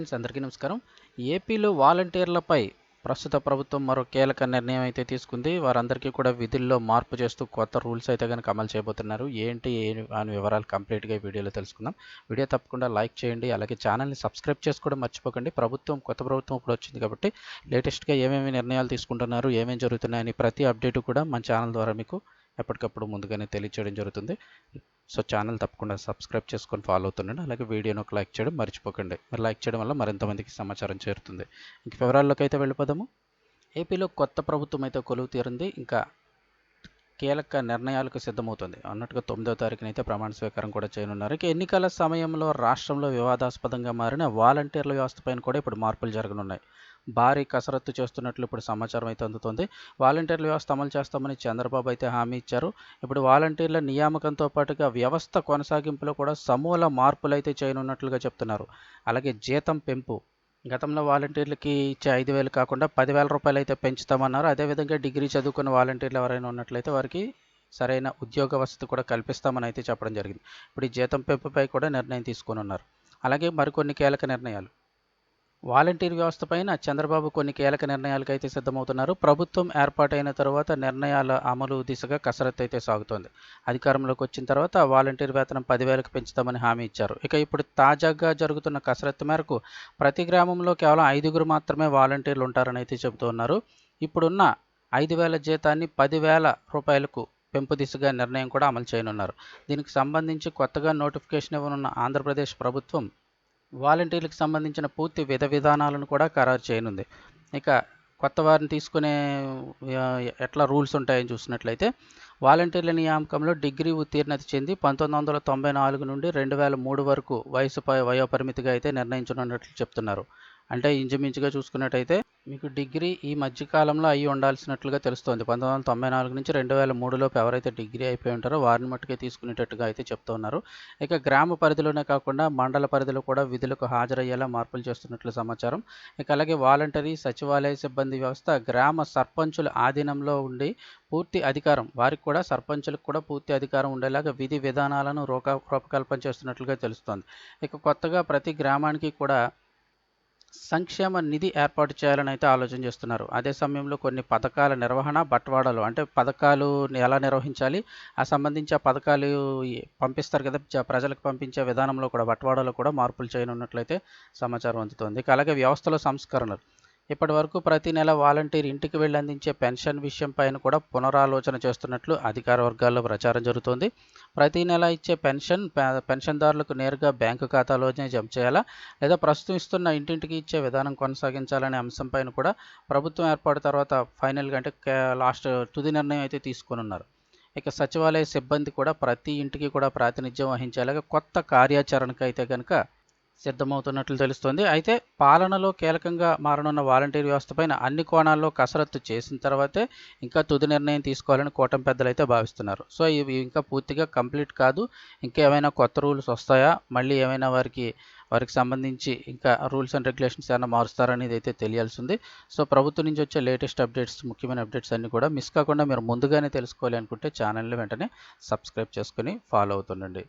Friends అందరికీ నమస్కారం. ఏపీలో వాలంటీర్లపై ప్రస్తుత ప్రభుత్వం మరో కీలక నిర్ణయం అయితే తీసుకుంది. వారందరికీ కూడా విధుల్లో మార్పు చేస్తూ కొత్త రూల్స్ అయితే కనుక అమలు చేయబోతున్నారు. ఏంటి అని వివరాలు కంప్లీట్గా వీడియోలో తెలుసుకుందాం. వీడియో తప్పకుండా లైక్ చేయండి. అలాగే ఛానల్ని సబ్స్క్రైబ్ చేసుకోవడం మర్చిపోకండి. ప్రభుత్వం కొత్త ప్రభుత్వం ఇప్పుడు వచ్చింది కాబట్టి లేటెస్ట్గా ఏమేమి నిర్ణయాలు తీసుకుంటున్నారు ఏమేమి జరుగుతున్నాయని ప్రతి అప్డేట్ కూడా మన ఛానల్ ద్వారా మీకు ఎప్పటికప్పుడు ముందుగానే తెలియచేయడం జరుగుతుంది. సో ఛానల్ తప్పకుండా సబ్స్క్రైబ్ చేసుకొని ఫాలో అవుతుండండి. అలాగే వీడియోని ఒక లైక్ చేయడం మర్చిపోకండి. మరి లైక్ చేయడం వల్ల మరింత మందికి సమాచారం చేరుతుంది. ఇంక వివరాల్లోకి అయితే వెళ్ళిపోదాము. ఏపీలో కొత్త ప్రభుత్వం అయితే కొలువు తీరింది. ఇంకా కీలక నిర్ణయాలకు సిద్ధమవుతుంది. అన్నట్టుగా తొమ్మిదో తారీఖున అయితే ప్రమాణ స్వీకారం కూడా చేయనున్నారు. ఇక ఎన్నికల సమయంలో రాష్ట్రంలో వివాదాస్పదంగా మారిన వాలంటీర్ల వ్యవస్థపైన కూడా ఇప్పుడు మార్పులు జరగనున్నాయి. భారీ కసరత్తు చేస్తున్నట్లు ఇప్పుడు సమాచారం అయితే అందుతోంది. వాలంటీర్ల వ్యవస్థ అమలు చేస్తామని చంద్రబాబు అయితే హామీ ఇచ్చారు. ఇప్పుడు వాలంటీర్ల నియామకంతో పాటుగా వ్యవస్థ కొనసాగింపులో కూడా సమూల మార్పులు అయితే చేయనున్నట్లుగా చెప్తున్నారు. అలాగే జీతం పెంపు. గతంలో వాలంటీర్లకి ఇచ్చే ఐదు వేలు కాకుండా పదివేల రూపాయలు అయితే పెంచుతామన్నారు. అదేవిధంగా డిగ్రీ చదువుకున్న వాలంటీర్లు ఎవరైనా ఉన్నట్లయితే వారికి సరైన ఉద్యోగ వసతి కూడా కల్పిస్తామని అయితే చెప్పడం జరిగింది. ఇప్పుడు ఈ జీతం పెంపుపై కూడా నిర్ణయం తీసుకొని ఉన్నారు అలాగే మరికొన్ని కీలక నిర్ణయాలు. వాలంటీర్ వ్యవస్థపైన చంద్రబాబు కొన్ని కీలక నిర్ణయాలకు అయితే సిద్ధమవుతున్నారు. ప్రభుత్వం ఏర్పాటైన తర్వాత నిర్ణయాల అమలు దిశగా కసరత్తు అయితే సాగుతోంది. అధికారంలోకి వచ్చిన తర్వాత వాలంటీర్ వేతనం పదివేలకు పెంచుతామని హామీ ఇచ్చారు. ఇక ఇప్పుడు తాజాగా జరుగుతున్న కసరత్తు మేరకు ప్రతి గ్రామంలో కేవలం ఐదుగురు మాత్రమే వాలంటీర్లు ఉంటారని అయితే చెబుతున్నారు. ఇప్పుడున్న ఐదు వేల జీతాన్ని పదివేల రూపాయలకు పెంపు దిశగా నిర్ణయం కూడా అమలు చేయనున్నారు. దీనికి సంబంధించి కొత్తగా నోటిఫికేషన్ ఇవ్వనున్న ఆంధ్రప్రదేశ్ ప్రభుత్వం వాలంటీర్లకు సంబంధించిన పూర్తి విధ విధానాలను కూడా ఖరారు చేయనుంది. ఇక కొత్త వారిని తీసుకునే ఎట్లా రూల్స్ ఉంటాయని చూసినట్లయితే వాలంటీర్ల నియామకంలో డిగ్రీ ఉత్తీర్ణత చెంది పంతొమ్మిది వందల తొంభై నాలుగు నుండి రెండు వేల మూడు వరకు వయసుపై వయోపరిమితిగా అయితే నిర్ణయించనున్నట్లు చెప్తున్నారు. అంటే ఇంచుమించుగా చూసుకున్నట్టయితే మీకు డిగ్రీ ఈ మధ్యకాలంలో అయి ఉండాల్సినట్లుగా తెలుస్తోంది. పంతొమ్మిది వందల తొంభై నాలుగు నుంచి రెండు వేల మూడులోపు ఎవరైతే డిగ్రీ అయిపోయి ఉంటారో వారిని మట్టుకే తీసుకునేటట్టుగా అయితే చెప్తూ ఉన్నారు. ఇక గ్రామ పరిధిలోనే కాకుండా మండల పరిధిలో కూడా విధులకు హాజరయ్యేలా మార్పులు చేస్తున్నట్లు సమాచారం. ఇక అలాగే వాలంటరీ సచివాలయ సిబ్బంది వ్యవస్థ గ్రామ సర్పంచుల ఆధీనంలో ఉండి పూర్తి అధికారం వారికి కూడా సర్పంచులకు కూడా పూర్తి అధికారం ఉండేలాగా విధి విధానాలను రూప రూపకల్పన చేస్తున్నట్లుగా తెలుస్తోంది. ఇక కొత్తగా ప్రతి గ్రామానికి కూడా సంక్షేమ నిధి ఏర్పాటు చేయాలని అయితే ఆలోచన చేస్తున్నారు. అదే సమయంలో కొన్ని పథకాల నిర్వహణ బట్వాడలు అంటే పథకాలు ఎలా నిర్వహించాలి? ఆ సంబంధించి ఆ పథకాలు పంపిస్తారు కదా ప్రజలకు పంపించే విధానంలో కూడా బట్వాడలో కూడా మార్పులు చేయనున్నట్లయితే సమాచారం అందుతోంది. అలాగే వ్యవస్థలో సంస్కరణలు. ఇప్పటి వరకు ప్రతి నెల వాలంటీర్ ఇంటికి వెళ్ళి అందించే పెన్షన్ విషయం పైన కూడా పునరాలోచన చేస్తున్నట్లు అధికార వర్గాల్లో ప్రచారం జరుగుతోంది. ప్రతి నెల ఇచ్చే పెన్షన్ పెన్షన్దారులకు నేరుగా బ్యాంకు ఖాతాలోనే జమ చేయాలా? లేదా ప్రస్తుతం ఇస్తున్న ఇంటింటికి ఇచ్చే విధానం కొనసాగించాలనే అంశం పైన కూడా ప్రభుత్వం ఏర్పాటు తర్వాత ఫైనల్గా అంటే లాస్ట్ తుది నిర్ణయం అయితే తీసుకొనున్నారు. ఇక సచివాలయ సిబ్బంది కూడా ప్రతి ఇంటికి కూడా ప్రాతినిధ్యం వహించేలాగా కొత్త కార్యాచరణకు అయితే కనుక సిద్ధమవుతున్నట్లు తెలుస్తోంది. అయితే పాలనలో కీలకంగా మారనున్న వాలంటీర్ వ్యవస్థపైన అన్ని కోణాల్లో కసరత్తు చేసిన తర్వాతే ఇంకా తుది నిర్ణయం తీసుకోవాలని కూటమి పెద్దలు అయితే భావిస్తున్నారు. సో ఇవి ఇంకా పూర్తిగా కంప్లీట్ కాదు. ఇంకా ఏమైనా కొత్త రూల్స్ వస్తాయా? మళ్ళీ ఏమైనా వారికి వారికి సంబంధించి ఇంకా రూల్స్ అండ్ రెగ్యులేషన్స్ ఏమైనా మారుస్తారనేది అయితే తెలియాల్సి ఉంది సో ప్రభుత్వం నుంచి వచ్చే లేటెస్ట్ అప్డేట్స్ ముఖ్యమైన అప్డేట్స్ అన్నీ కూడా మిస్ కాకుండా మీరు ముందుగానే తెలుసుకోవాలి అనుకుంటే ఛానల్ని వెంటనే సబ్స్క్రైబ్ చేసుకుని ఫాలో అవుతుండండి.